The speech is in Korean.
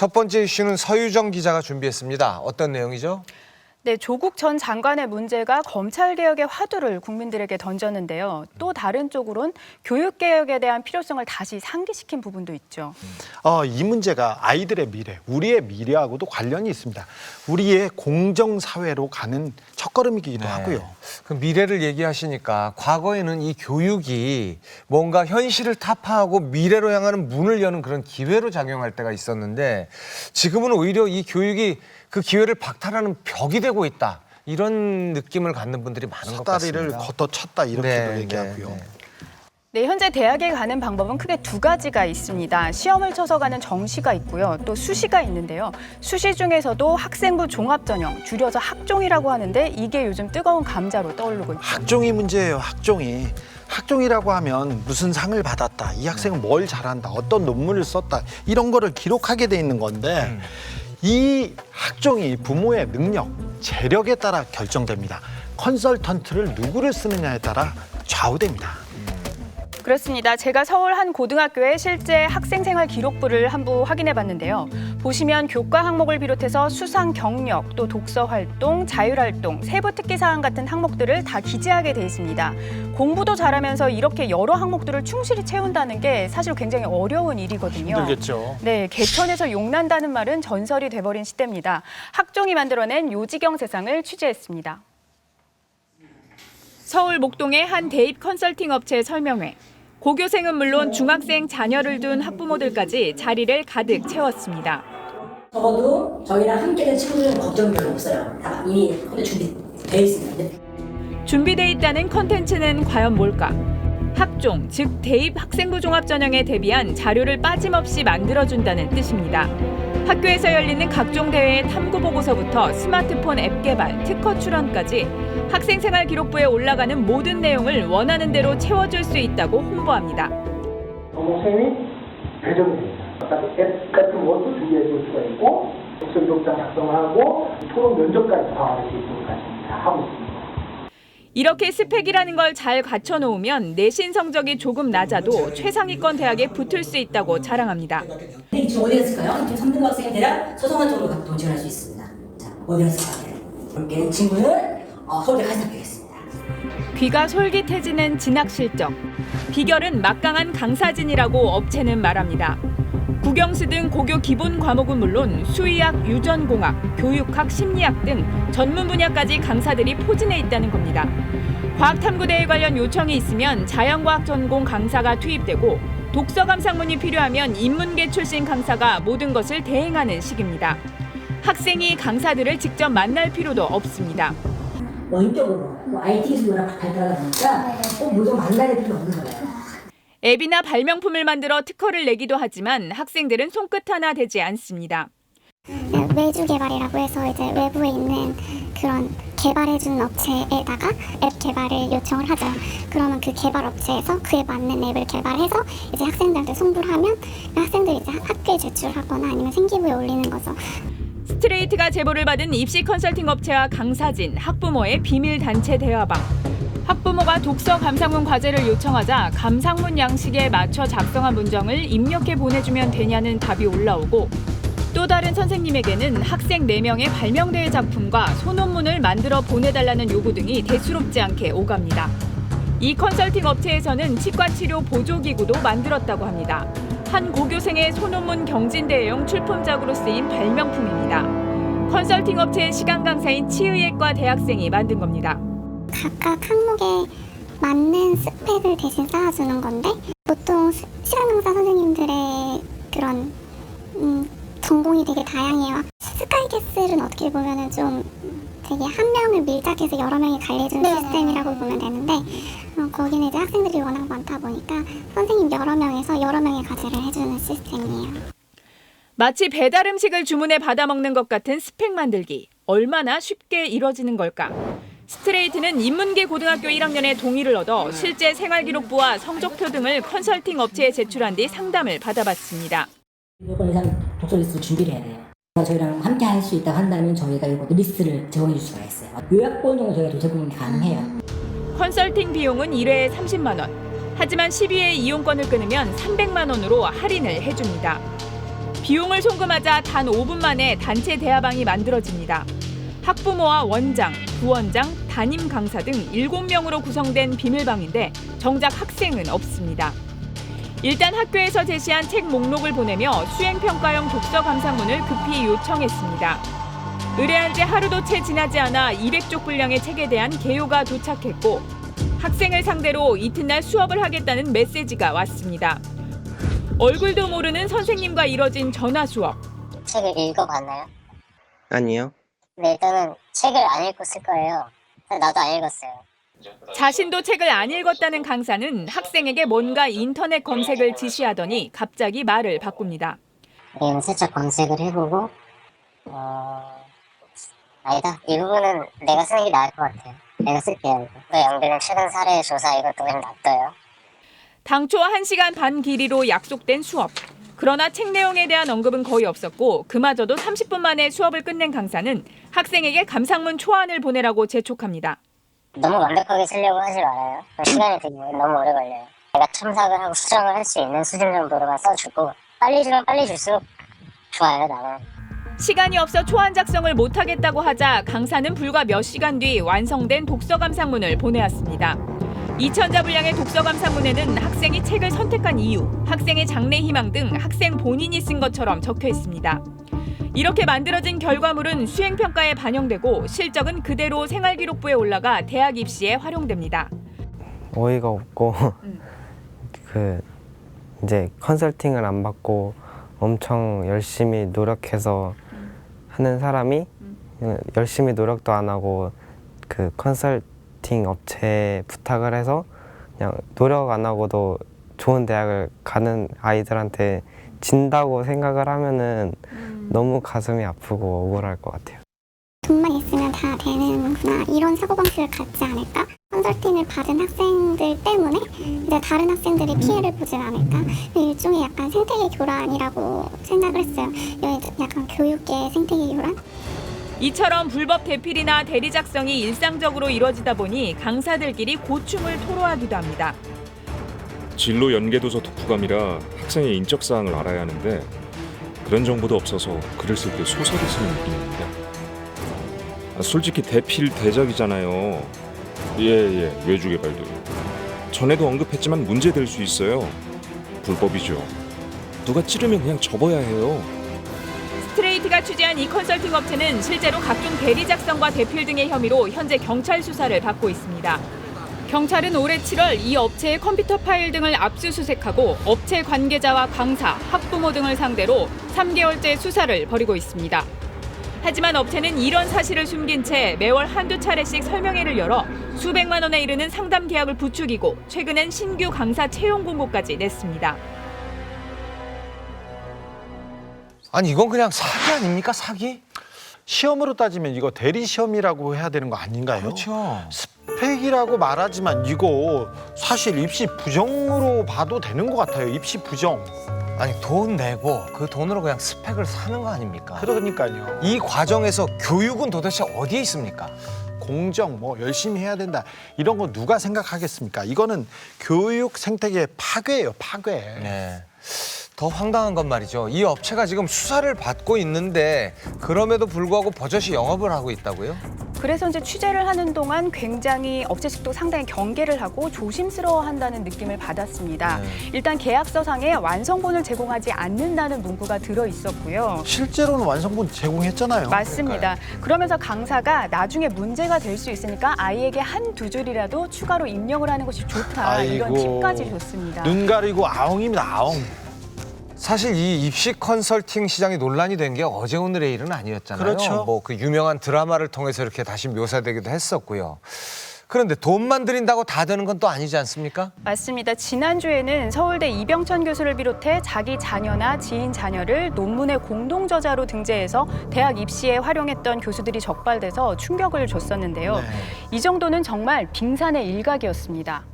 첫 번째 이슈는 서유정 기자가 준비했습니다. 어떤 내용이죠? 네, 조국 전 장관의 문제가 검찰 개혁의 화두를 국민들에게 던졌는데요. 또 다른 쪽으론 교육 개혁에 대한 필요성을 다시 상기시킨 부분도 있죠. 어, 이 문제가 아이들의 미래, 우리의 미래하고도 관련이 있습니다. 우리의 공정 사회로 가는 첫걸음이기도 네. 하고요. 그 미래를 얘기하시니까 과거에는 이 교육이 뭔가 현실을 타파하고 미래로 향하는 문을 여는 그런 기회로 작용할 때가 있었는데 지금은 오히려 이 교육이 그 기회를 박탈하는 벽이 되고 있다. 이런 느낌을 갖는 분들이 많은 것 사다리를 같습니다. 걷어찼다 이렇게도 네, 얘기하고요. 네, 네. 네, 현재 대학에 가는 방법은 크게 두 가지가 있습니다. 시험을 쳐서 가는 정시가 있고요. 또 수시가 있는데요. 수시 중에서도 학생부 종합전형, 줄여서 학종이라고 하는데 이게 요즘 뜨거운 감자로 떠오르고 있죠. 학종이 문제예요. 학종이. 학종이라고 하면 무슨 상을 받았다. 이 학생은 뭘 잘한다. 어떤 논문을 썼다. 이런 거를 기록하게 돼 있는 건데 음. 이 학종이 부모의 능력, 재력에 따라 결정됩니다. 컨설턴트를 누구를 쓰느냐에 따라 좌우됩니다. 그렇습니다. 제가 서울 한 고등학교의 실제 학생 생활 기록부를 한부 확인해 봤는데요. 보시면 교과 항목을 비롯해서 수상 경력, 또 독서 활동, 자율 활동, 세부 특기 사항 같은 항목들을 다 기재하게 돼 있습니다. 공부도 잘하면서 이렇게 여러 항목들을 충실히 채운다는 게 사실 굉장히 어려운 일이거든요. 힘들겠죠. 네, 개천에서 용난다는 말은 전설이 돼버린 시대입니다. 학종이 만들어낸 요지경 세상을 취재했습니다. 서울 목동의 한 대입 컨설팅 업체 설명회. 고교생은 물론 중학생 자녀를 둔 학부모들까지 자리를 가득 채웠습니다. 적어도 저희랑 함께 된 친구들은 걱정이 별로 없어요. 다 이미 준비되어 있습니다. 준비돼 있다는 컨텐츠는 과연 뭘까? 학종, 즉 대입 학생부 종합 전형에 대비한 자료를 빠짐없이 만들어준다는 뜻입니다. 학교에서 열리는 각종 대회의 탐구 보고서부터 스마트폰 앱 개발, 특허 출원까지 학생 생활 기록부에 올라가는 모든 내용을 원하는 대로 채워줄 수 있다고 홍보합니다. 동생이 배정이 됩니다. 그러니까 앱 같은 것도 준비해 줄 수가 있고 독서 기록장 작성하고 토론 면접까지 방어할 수 있도록까지 다 하고 있습니다. 이렇게 스펙이라는 걸 잘 갖춰놓으면 내신 성적이 조금 낮아도 최상위권 대학에 붙을 수 있다고 자랑합니다. 근데 지금 어디 갔을까요? 지금 3등 학생이 대략 서성한 쪽으로 각도 지원할 수 있습니다. 자, 어디 갔을까요? 볼게요. 이 친구는 어, 서울대 가서 합격했습니다. 귀가 솔깃해지는 진학 실적. 비결은 막강한 강사진이라고 업체는 말합니다. 국영수 등 고교 기본 과목은 물론 수의학, 유전공학, 교육학, 심리학 등 전문 분야까지 강사들이 포진해 있다는 겁니다. 과학탐구대회 관련 요청이 있으면 자연과학 전공 강사가 투입되고 독서 감상문이 필요하면 인문계 출신 강사가 모든 것을 대행하는 식입니다. 학생이 강사들을 직접 만날 필요도 없습니다. 원격으로 뭐 IT 기술이랑 발달하다 보니까 꼭 무조건 만나야 될 필요 없는 거예요. 앱이나 발명품을 만들어 특허를 내기도 하지만 학생들은 손끝 하나 되지 않습니다. 외주 개발이라고 해서 이제 외부에 있는 그런 개발해주는 업체에다가 앱 개발을 요청을 하죠. 그러면 그 개발 업체에서 그에 맞는 앱을 개발해서 이제 학생들한테 송부를 하면 학생들이 이제 학교에 제출하거나 아니면 생기부에 올리는 거죠. 스트레이트가 제보를 받은 입시 컨설팅 업체와 강사진, 학부모의 비밀 단체 대화방. 학부모가 독서 감상문 과제를 요청하자 감상문 양식에 맞춰 작성한 문장을 입력해 보내주면 되냐는 답이 올라오고 또 다른 선생님에게는 학생 4명의 발명대회 작품과 소논문을 만들어 보내달라는 요구 등이 대수롭지 않게 오갑니다. 이 컨설팅 업체에서는 치과 치료 보조기구도 만들었다고 합니다. 한 고교생의 소논문 경진대회용 출품작으로 쓰인 발명품입니다. 컨설팅 업체의 시간 강사인 치의학과 대학생이 만든 겁니다. 각각 항목에 맞는 스펙을 대신 쌓아주는 건데 보통 시- 시간 강사 선생님들의 그런 음, 전공이 되게 다양해요. 스카이캐슬은 어떻게 보면은 좀 되게 한 명을 밀착해서 여러 명이 관리해주는 시스템이라고 보면 되는데 어, 거기는 이제 학생들이 워낙 많다 보니까 선생님 여러 명에서 여러 명의 과제를 해주는 시스템이에요. 마치 배달 음식을 주문해 받아 먹는 것 같은 스펙 만들기. 얼마나 쉽게 이뤄지는 걸까? 스트레이트는 인문계 고등학교 1학년의 동의를 얻어 실제 생활기록부와 성적표 등을 컨설팅 업체에 제출한 뒤 상담을 받아봤습니다. 이번 이상 독서 리스트 준비를 해야 돼요. 저희랑 함께 할 수 있다고 한다면 저희가 이거 리스트를 제공해 줄 수가 있어요. 요약본 정도 저희가 좀 제공이 가능해요. 컨설팅 비용은 1회에 30만 원. 하지만 12회 이용권을 끊으면 300만 원으로 할인을 해줍니다. 비용을 송금하자 단 5분 만에 단체 대화방이 만들어집니다. 학부모와 원장, 부원장, 담임 강사 등 7명으로 구성된 비밀방인데 정작 학생은 없습니다. 일단 학교에서 제시한 책 목록을 보내며 수행평가용 독서 감상문을 급히 요청했습니다. 의뢰한 지 하루도 채 지나지 않아 200쪽 분량의 책에 대한 개요가 도착했고 학생을 상대로 이튿날 수업을 하겠다는 메시지가 왔습니다. 얼굴도 모르는 선생님과 이뤄진 전화 수업. 책을 읽어봤나요? 아니요. 네, 일단은 책을 안 읽고 쓸 거예요. 나도 안 읽었어요. 자신도 책을 안 읽었다는 강사는 학생에게 뭔가 인터넷 검색을 지시하더니 갑자기 말을 바꿉니다. 여기는 살짝 검색을 해보고, 어, 아니다. 이 부분은 내가 쓰는 게 나을 것 같아요. 내가 쓸게요. 이거. 또 연비는 최근 사례 조사 이것도 그냥 놔둬요. 당초 1시간 반 길이로 약속된 수업. 그러나 책 내용에 대한 언급은 거의 없었고 그마저도 30분 만에 수업을 끝낸 강사는 학생에게 감상문 초안을 보내라고 재촉합니다. 너무 완벽하게 쓰려고 하지 말아요. 시간이 되게 너무 오래 걸려요. 내가 첨삭을 하고 수정을 할 수 있는 수준 정도로만 써주고, 빨리 주면 빨리 줄수록 좋아요, 나는. 시간이 없어 초안 작성을 못하겠다고 하자 강사는 불과 몇 시간 뒤 완성된 독서 감상문을 보내왔습니다. 2천자 분량의 독서 감상문에는 학생이 책을 선택한 이유, 학생의 장래 희망 등 학생 본인이 쓴 것처럼 적혀 있습니다. 이렇게 만들어진 결과물은 수행평가에 반영되고 실적은 그대로 생활기록부에 올라가 대학 입시에 활용됩니다. 어이가 없고 그 이제 컨설팅을 안 받고 엄청 열심히 노력해서 하는 사람이 열심히 노력도 안 하고 그 컨설 팅 업체에 부탁을 해서 그냥 노력 안 하고도 좋은 대학을 가는 아이들한테 진다고 생각을 하면은 너무 가슴이 아프고 억울할 것 같아요. 돈만 있으면 다 되는구나 이런 사고방식을 갖지 않을까? 컨설팅을 받은 학생들 때문에 이제 다른 학생들이 피해를 보진 않을까? 일종의 약간 생태계 교란이라고 생각을 했어요. 약간 교육계 생태계 교란? 이처럼 불법 대필이나 대리 작성이 일상적으로 이루어지다 보니 강사들끼리 고충을 토로하기도 합니다. 진로 연계도서 독후감이라 학생의 인적 사항을 알아야 하는데 그런 정보도 없어서 글을 쓸 때 소설을 쓰는 느낌입니다. 아, 솔직히 대필 대작이잖아요. 예예 외주 개발도 전에도 언급했지만 문제될 수 있어요. 불법이죠. 누가 찌르면 그냥 접어야 해요. 스트레이트가 취재한 이 컨설팅 업체는 실제로 각종 대리 작성과 대필 등의 혐의로 현재 경찰 수사를 받고 있습니다. 경찰은 올해 7월 이 업체의 컴퓨터 파일 등을 압수수색하고 업체 관계자와 강사, 학부모 등을 상대로 3개월째 수사를 벌이고 있습니다. 하지만 업체는 이런 사실을 숨긴 채 매월 한두 차례씩 설명회를 열어 수백만 원에 이르는 상담 계약을 부추기고 최근엔 신규 강사 채용 공고까지 냈습니다. 아니 이건 그냥 사기 아닙니까 사기? 시험으로 따지면 이거 대리 시험이라고 해야 되는 거 아닌가요? 그렇죠. 스펙이라고 말하지만 이거 사실 입시 부정으로 봐도 되는 것 같아요. 입시 부정. 아니 돈 내고 그 돈으로 그냥 스펙을 사는 거 아닙니까? 그러니까요. 이 과정에서 교육은 도대체 어디에 있습니까? 공정 뭐 열심히 해야 된다 이런 거 누가 생각하겠습니까? 이거는 교육 생태계 파괴예요, 파괴. 네. 더 황당한 건 말이죠. 이 업체가 지금 수사를 받고 있는데 그럼에도 불구하고 버젓이 영업을 하고 있다고요? 그래서 이제 취재를 하는 동안 굉장히 업체 측도 상당히 경계를 하고 조심스러워한다는 느낌을 받았습니다. 네. 일단 계약서상에 완성본을 제공하지 않는다는 문구가 들어 있었고요. 실제로는 완성본 제공했잖아요. 맞습니다. 그러면서 강사가 나중에 문제가 될 수 있으니까 아이에게 한 두 줄이라도 추가로 입력을 하는 것이 좋다 이런 아이고. 팁까지 줬습니다. 눈 가리고 아웅입니다, 아웅. 사실 이 입시 컨설팅 시장이 논란이 된 게 어제 오늘의 일은 아니었잖아요. 그렇죠. 뭐 그 유명한 드라마를 통해서 이렇게 다시 묘사되기도 했었고요. 그런데 돈만 들인다고 다 되는 건 또 아니지 않습니까? 맞습니다. 지난주에는 서울대 이병천 교수를 비롯해 자기 자녀나 지인 자녀를 논문의 공동 저자로 등재해서 대학 입시에 활용했던 교수들이 적발돼서 충격을 줬었는데요. 네. 이 정도는 정말 빙산의 일각이었습니다.